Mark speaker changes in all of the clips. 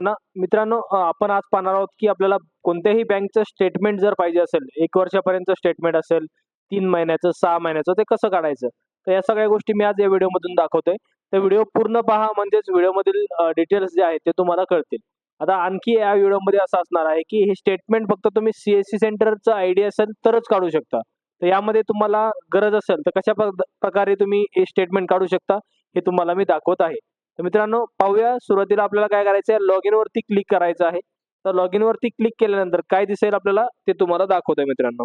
Speaker 1: ना मित्रांनो आपण आज पाहणार आहोत की आपल्याला कोणत्याही बँकचं स्टेटमेंट जर पाहिजे असेल एक वर्षापर्यंत स्टेटमेंट असेल तीन महिन्याचं सहा महिन्याचं ते कसं काढायचं? तर या सगळ्या गोष्टी मी आज या व्हिडिओमधून दाखवतोय. तर व्हिडिओ पूर्ण पहा म्हणजेच व्हिडिओमधील डिटेल्स जे आहेत ते तुम्हाला कळतील. आता आणखी या व्हिडिओमध्ये असं असणार आहे की हे स्टेटमेंट फक्त तुम्ही सीएससी सेंटरचं आयडी असेल तरच काढू शकता. तर यामध्ये तुम्हाला गरज असेल तर कशा प्रकारे तुम्ही हे स्टेटमेंट काढू शकता हे तुम्हाला मी दाखवत आहे. तर मित्रांनो पाहूया सुरुवातीला आपल्याला काय करायचं आहे लॉग इन वरती क्लिक करायचं आहे. तर लॉग इन वरती क्लिक केल्यानंतर काय दिसेल आपल्याला? ते तुम्हाला दाखवतोय मित्रांनो.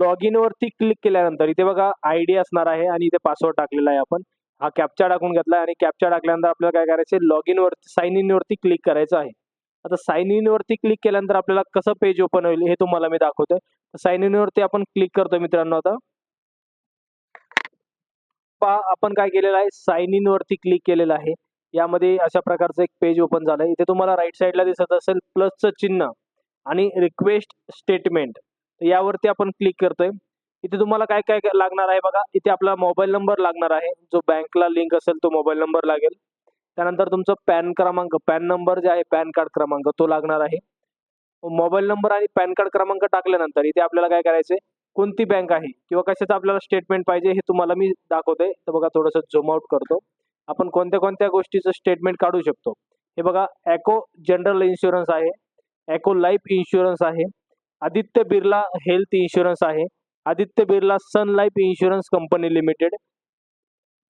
Speaker 1: लॉग इन वरती क्लिक केल्यानंतर इथे बघा आय डी असणार आहे आणि इथे पासवर्ड टाकलेला आहे आपण. हा कॅप्चा टाकून घेतला आणि कॅप्चा टाकल्यानंतर आपल्याला काय करायचं लॉग इन वरती साइन इन वरती क्लिक करायचं आहे. आता साइन इन वरती क्लिक केल्यानंतर आपल्याला कसं पेज ओपन होईल हे तुम्हाला मी दाखवतोय. साइन इन वरती आपण क्लिक करतोय मित्रांनो आता. पहा आपण काय केलेलं आहे? साइन इन वरती क्लिक केलेलं आहे. यामध्ये अशा प्रकारचं एक पेज ओपन झालंय. इथे तुम्हाला राईट साईडला दिसत असेल प्लसचं चिन्ह आणि रिक्वेस्ट स्टेटमेंट यावरती आपण क्लिक करतोय. इथे तुम्हाला काय काय लागणार आहे बघा? इथे आपला मोबाईल नंबर लागणार आहे. जो बँकला लिंक असेल तो मोबाईल नंबर लागेल. त्यानंतर तुमचं पॅन क्रमांक पॅन नंबर जे आहे पॅन कार्ड क्रमांक तो लागणार आहे. मोबाईल नंबर आणि पॅन कार्ड क्रमांक टाकल्यानंतर इथे आपल्याला काय करायचंय? कोणती बँक आहे किंवा कशाचं आपल्याला स्टेटमेंट पाहिजे हे तुम्हाला मी दाखवतोय तर बघा थोडंसं झूम आउट करतो. आपण कोणत्या कोणत्या गोष्टीचं स्टेटमेंट काढू शकतो? हे बघा ॲको जनरल इन्शुरन्स आहे. ॲको लाईफ इन्शुरन्स आहे. आदित्य बिर्ला हेल्थ इन्शुरन्स आहे. Aditya Birla Sun Life insurance company limited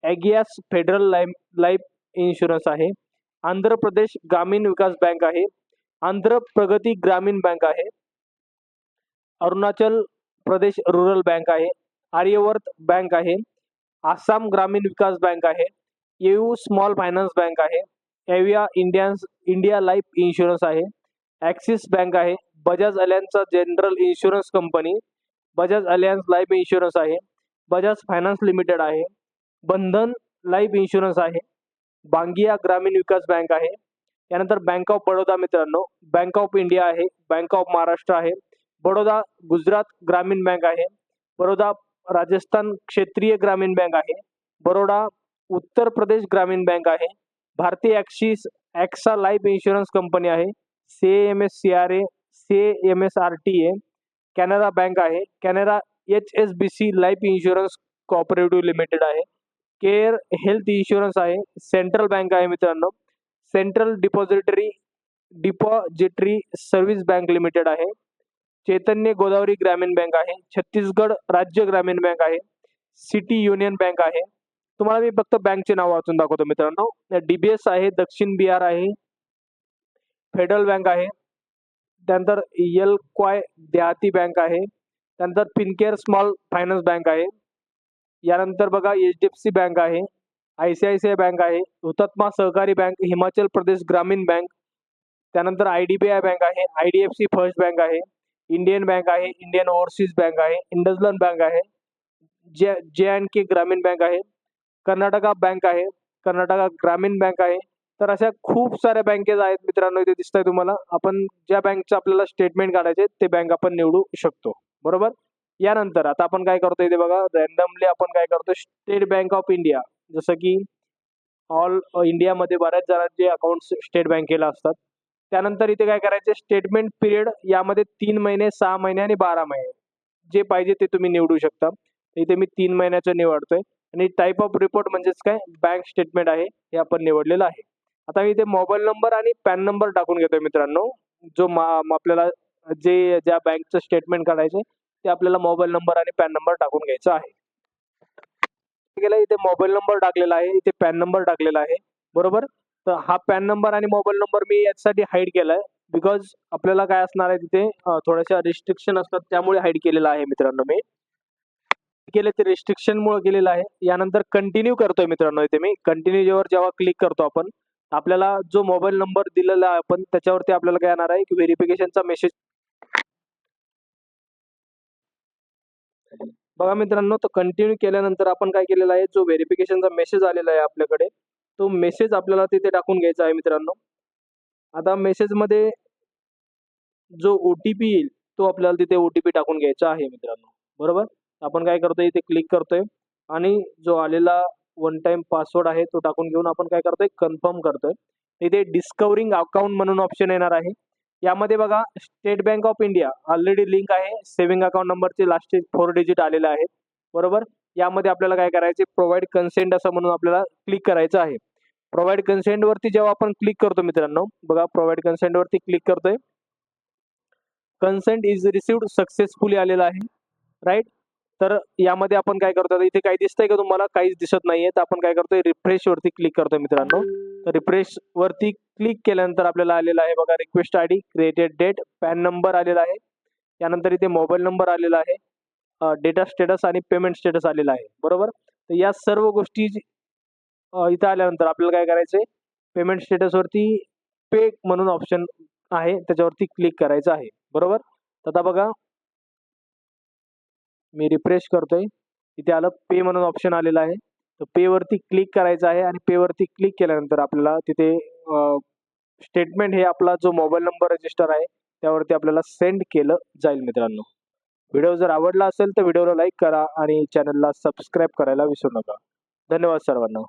Speaker 1: Ageas Federal life life insurance आहे. आंध्र प्रदेश ग्रामीण विकास बँक आहे. आंध्र प्रगती ग्रामीण बँक आहे. अरुणाचल प्रदेश रुरल बँक आहे. आर्यवर्त बँक आहे. आसाम ग्रामीण विकास बँक आहे. येऊ स्मॉल फायनान्स बँक आहे. एविया इंडियन्स इंडिया लाईफ इन्शुरन्स आहे. ॲक्सिस बँक आहे. Bajaj अलियन्सचा general insurance company Bajaj Allianz life insurance आहे. बजाज फायनान्स लिमिटेड आहे. बंधन लाईफ इन्शुरन्स आहे. बांगिया ग्रामीण विकास बँक आहे. त्यानंतर बँक ऑफ बडोदा मित्रांनो बँक ऑफ इंडिया आहे. बँक ऑफ महाराष्ट्र आहे. बडोदा गुजरात ग्रामीण बँक आहे. बडोदा राजस्थान क्षेत्रीय ग्रामीण बँक आहे. बरोडा उत्तर प्रदेश ग्रामीण बँक आहे. भारतीय Axis, AXA life insurance company आहे. C M S C R A, C M S R T A, Canara bank आहे. Canara H S B C life insurance cooperative limited आहे. केअर हेल्थ इन्शुरन्स आहे. Central bank आहे मित्रांनो. Central depository depository service bank limited आहे. चैतन्य गोदावरी ग्रामीण bank आहे, छत्तीसगड राज्य ग्रामीण बँक आहे, सिटी युनियन बँक आहे. तुम्हाला मी फक्त बँकचे नाव वाचून दाखवतो मित्रांनो. डीबीएस आहे, दक्षिण बिहार आहे, फेडरल बँक आहे. त्यानंतर एल क्वाय देहाती बँक त्यानंतर फिनकेअर स्मॉल फायनान्स बँक आहे. यानंतर बघा डी एफ़ सी बँक आहे, I C I C bank सहकारी बँक, हिमाचल प्रदेश ग्रामीण बँक. त्यानंतर I D B bank I D F C first bank आहे. इंडियन बँक आहे इंडियन ओव्हरसीज बँक आहे इंडसलन बँक आहे जे जे अँड के ग्रामीण बँक आहे कर्नाटका बँक आहे कर्नाटका ग्रामीण बँक आहे. तर अशा खूप साऱ्या बँकेज आहेत मित्रांनो इथे दिसत आहे तुम्हाला. आपण ज्या बँकचं आपल्याला स्टेटमेंट काढायचे ते बँक आपण निवडू शकतो. बरोबर? यानंतर आता आपण काय करतो इथे बघा रॅन्डमली आपण काय करतो स्टेट बँक ऑफ इंडिया जसं की ऑल इंडियामध्ये बऱ्याच जणांचे अकाउंट स्टेट बँकेला असतात. त्यानंतर इथे काय करायचे स्टेटमेंट पिरियड यामध्ये तीन महिने सहा महिने आणि बारा महिने. जे पाहिजे ते तुम्ही निवडू शकता. इथे मी तीन महिन्याचं निवडतोय. आणि टाईप ऑफ रिपोर्ट म्हणजेच काय? बँक स्टेटमेंट आहे. हे आपण निवडलेलं आहे. आता मी इथे मोबाईल नंबर आणि पॅन नंबर टाकून घेतोय मित्रांनो. जो आपल्याला जे ज्या बँकचं स्टेटमेंट काढायचं ते आपल्याला मोबाईल नंबर आणि पॅन नंबर टाकून घ्यायचा आहे. इथे मोबाईल नंबर टाकलेला आहे. इथे पॅन नंबर टाकलेला आहे. बरोबर? तर हा पॅन नंबर आणि मोबाईल नंबर मी याच्यासाठी हाईड केलाय. बिकॉज आपल्याला काय असणार आहे तिथे थोड्याशा रिस्ट्रिक्शन असतात त्यामुळे हाईड केलेलं आहे मित्रांनो मी. केले ते रिस्ट्रिक्शन मुळे केलेलं आहे. यानंतर कंटिन्यू करतोय मित्रांनो इथे मी. कंटिन्यू जेव्हा जेव्हा क्लिक करतो आपण आपल्याला जो मोबाईल नंबर दिलेला आहे आपण त्याच्यावरती आपल्याला काय येणार आहे की व्हेरिफिकेशनचा मेसेज. बघा मित्रांनो तो कंटिन्यू केल्यानंतर आपण काय केलेला आहे जो व्हेरिफिकेशनचा मेसेज आलेला आहे आपल्याकडे तो मेसेज आपल्याला तिथे टाकून घ्यायचा आहे मित्रांनो. आता मेसेजमध्ये जो ओ टी पी येईल तो आपल्याला तिथे ओ टी पी टाकून घ्यायचा आहे मित्रांनो. बरोबर? आपण काय करतोय? इथे क्लिक करतोय. आणि जो आलेला वन टाइम पासवर्ड आहे तो टाकून घेऊन आपण काय करतोय? कन्फर्म करतोय. इथे डिस्कवरिंग अकाउंट म्हणून ऑप्शन येणार आहे. यामध्ये बघा State Bank of India already link आहे. सेव्हिंग अकाउंट नंबरचे लास्ट फोर डिजिट आलेले आहेत. बरोबर? यामध्ये आपल्याला काय करायचे प्रोव्हाइड कन्सेंट असं म्हणून आपल्याला क्लिक करायचं आहे. प्रोव्हाइड कन्सेंट वरती जेव्हा आपण क्लिक करतो मित्रांनो बघा प्रोव्हाइड कन्सेंट वरती क्लिक करतोय. कन्सेंट इज रिसिव्ड सक्सेसफुली आलेला आहे राईट तर यामध्ये आपण काय करतो इथे काय दिसतंय का तुम्हाला? काहीच दिसत नाहीये. तर आपण काय करतोय? रिफ्रेश वरती क्लिक करतोय मित्रांनो. तर रिफ्रेश वरती क्लिक केल्यानंतर आपल्याला आलेला आहे बघा request I D created date PAN number आलेला आहे. त्यानंतर इथे मोबाईल नंबर आलेला आहे. डेटा स्टेटस आणि पेमेंट स्टेटस आलेला आहे. बरोबर? तर या सर्व गोष्टी इथं आल्यानंतर आपल्याला काय करायचंय पेमेंट स्टेटसवरती पे म्हणून ऑप्शन आहे. त्याच्यावरती क्लिक करायचं आहे. बरोबर? तर आता बघा. मी रिफ्रेश करतोय. इथे आलं पे म्हणून ऑप्शन आलेलं आहे. तर पेवरती क्लिक करायचं आहे आणि पेवरती क्लिक केल्यानंतर आपल्याला तिथे स्टेटमेंट हे आपला जो मोबाईल नंबर रजिस्टर आहे त्यावरती आपल्याला सेंड केलं जाईल मित्रांनो. व्हिडिओ जर आवडला असेल तर व्हिडिओला लाईक करा आणि चॅनलला सबस्क्राईब करायला विसरू नका. धन्यवाद सर्वांना.